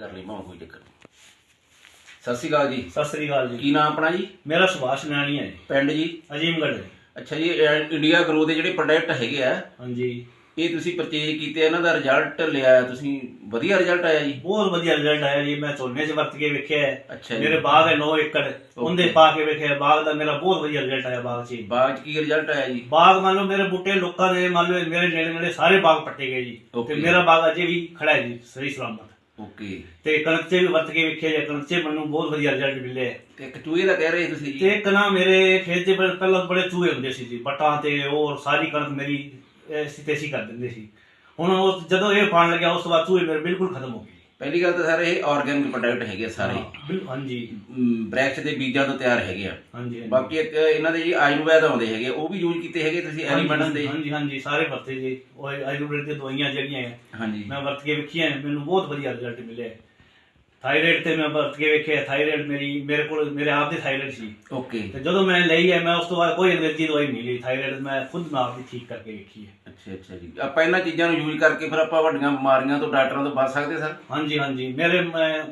ਕਰ ਲਈ ਮਾਂ ਕੋਈ ਚੱਕਰ ਨਹੀਂ। ਸਤਿ ਸ਼੍ਰੀ ਅਕਾਲ ਜੀ। ਸਤਿ ਸ੍ਰੀ ਅਕਾਲ ਜੀ। ਕੀ ਨਾਮ ਆਪਣਾ ਜੀ? ਮੇਰਾ ਸੁਭਾਸ਼ ਨਾਨੀ ਹੈ ਜੀ। ਪਿੰਡ ਜੀ? ਅਜੀਮਗੜ੍ਹ ਜੀ ਅੱਛਾ ਜੀ ਇਹ ਇੰਡੀਆ ਗਰੋ ਦੇ ਜਿਹੜੇ ਪ੍ਰੋਡਕਟ ਹੈਗੇ ਆ ਹਾਂਜੀ। ਇਹ ਤੁਸੀਂ ਪਰਚੇਜ ਕੀਤੇ ਇਹਨਾਂ ਦਾ ਰਿਜ਼ਲਟ ਲਿਆ ਤੁਸੀਂ ਵਧੀਆ ਰਿਜ਼ਲਟ ਆਇਆ ਜੀ? ਬਹੁਤ ਵਧੀਆ ਰਿਜ਼ਲਟ ਆਇਆ ਜੀ ਮੈਂ ਝੋਨੇ 'ਚ ਵਰਤ ਕੇ ਵੇਖਿਆ ਹੈ। ਅੱਛਾ ਜੀ। ਮੇਰੇ ਬਾਗ ਹੈ 9 ਏਕੜ ਉਹਦੇ ਪਾ ਕੇ ਵੇਖਿਆ ਬਾਗ ਦਾ ਮੇਰਾ ਬਹੁਤ ਵਧੀਆ ਰਿਜ਼ਲਟ ਆਇਆ ਬਾਗ 'ਚ। ਬਾਅਦ ਚ ਕੀ ਰਿਜ਼ਲਟ ਆਇਆ ਜੀ? ਬਾਗ ਮੰਨ ਲਓ ਮੇਰੇ ਬੂਟੇ ਲੋਕਾਂ ਦੇ ਮੰਨ ਲਓ ਮੇਰੇ ਨੇੜੇ ਨੇੜੇ ਸਾਰੇ ਬਾਗ ਪੱਟੇ ਗਏ ਜੀ। ਤੇ Okay. ਮੇਰਾ ਬਾਗ ਅਜੇ ਵੀ ਖੜਾ ਹੈ ਜੀ ਸਹੀ ਸਲਾਮਤ। ਓਕੇ। ਤੇ ਕਣਕ 'ਚ ਵੀ ਵਰਤ ਕੇ ਵੇਖਿਆ ਜੀ ਕਣਕ 'ਚ ਮੈਨੂੰ ਬਹੁਤ ਵਧੀਆ ਰਿਜ਼ਲਟ ਮਿਲਿਆ। ਤੇ ਇੱਕ ਚੂਹੇ ਦਾ ਕਹਿ ਰਹੇ ਤੁਸੀਂ ਤੇ ਜੀ ਇੱਕ ਨਾ ਮੇਰੇ ਖੇਤ 'ਚ ਪਹਿਲਾਂ- ਪਹਿਲਾਂ ਬੜੇ ਚੂਹੇ ਹੁੰਦੇ ਸੀ ਜੀ ਬਟਾਂ ਤੇ ਹੋਰ ਸਾਰੀ ਕਣਕ ਮੇਰੀ ਐਸੀ ਤੈਸੀ ਕਰ ਦਿੰਦੇ ਸੀ। ਹੁਣ ਉਹ ਜਦੋਂ ਇਹ ਪਾਣ ਲੱਗਿਆ ਉਸ ਤੋਂ ਬਾਅਦ ਚੂਹੇ ਮੇਰੇ ਬਿਲਕੁਲ ਖਤਮ ਹੋ ਗਏ। ਪਹਿਲੀ ਗੱਲ ਤਾਂ ਸਰ ਇਹ ਆਰਗੈਨਿਕ ਪ੍ਰੋਡਕਟ ਹੈਗੇ ਆ ਸਾਰੇ। ਹਾਂ, ਬਿਲ- ਹਾਂਜੀ। ਬ੍ਰੈਕਸ ਦੇ ਬੀਜਾਂ ਤੋਂ ਤਿਆਰ ਹੈਗੇ ਆ। ਹਾਂਜੀ ਹਾਂਜੀ। ਬਾਕੀ ਇੱਕ ਇਹਨਾਂ ਦੇ ਜੀ ਆਯੁਰਵੈਦ ਆਉਂਦੇ ਹੈਗੇ ਉਹ ਵੀ ਯੂਜ਼ ਕੀਤੇ ਹੈਗੇ ਤੁਸੀਂ ਐਲੀਮੈਂਟਸ ਦੇ। ਹਾਂਜੀ ਹਾਂਜੀ ਸਾਰੇ ਵਰਤੇ ਜੀ। ਉਹ ਆਯੁਰਵੇਦ ਦੀਆਂ ਦਵਾਈਆਂ ਜਿਹੜੀਆਂ ਹੈ ਹਾਂਜੀ। ਮੈਂ ਵਰਤ ਕੇ ਵੇਖੀਆਂ ਮੈਨੂੰ ਬਹੁਤ ਵਧੀਆ ਰਿਜ਼ਲਟ ਮਿਲਿਆ ਥਾਇਰਾਇਡ ਤੇ ਮੈਂ ਵਰਤ ਕੇ ਵੇਖਿਆ ਥਾਇਰਾਇਡ ਮੇਰੀ ਮੇਰੇ ਕੋਲ ਮੇਰੇ ਆਪ ਦੀ ਥਾਇਰਾਇਡ ਸੀ। ਓਕੇ ਤੇ ਜਦੋਂ ਮੈਂ ਲਈ ਹੈ ਮੈਂ ਉਸ ਤੋਂ ਬਾਅਦ ਕੋਈ ਅੰਗਰੇਜ਼ੀ ਦਵਾਈ ਨਹੀਂ ਲਈ। ਥਾਇਰਾਇਡ ਮੈਂ ਖੁਦ ਮੈਂ ਆਪ ਹੀ ਠੀਕ ਕਰਕੇ ਵੇਖੀ ਹੈ ਅੱਛਾ ਅੱਛਾ ਜੀ। ਆਪਾਂ ਇਹਨਾਂ ਚੀਜ਼ਾਂ ਨੂੰ ਯੂਜ਼ ਕਰਕੇ ਫਿਰ ਆਪਾਂ ਵੱਡੀਆਂ ਬਿਮਾਰੀਆਂ ਤੋਂ ਡਾਕਟਰਾਂ ਤੋਂ ਬਚ ਸਕਦੇ ਸਰ? ਹਾਂਜੀ ਹਾਂਜੀ। ਮੇਰੇ, ਮੈਂ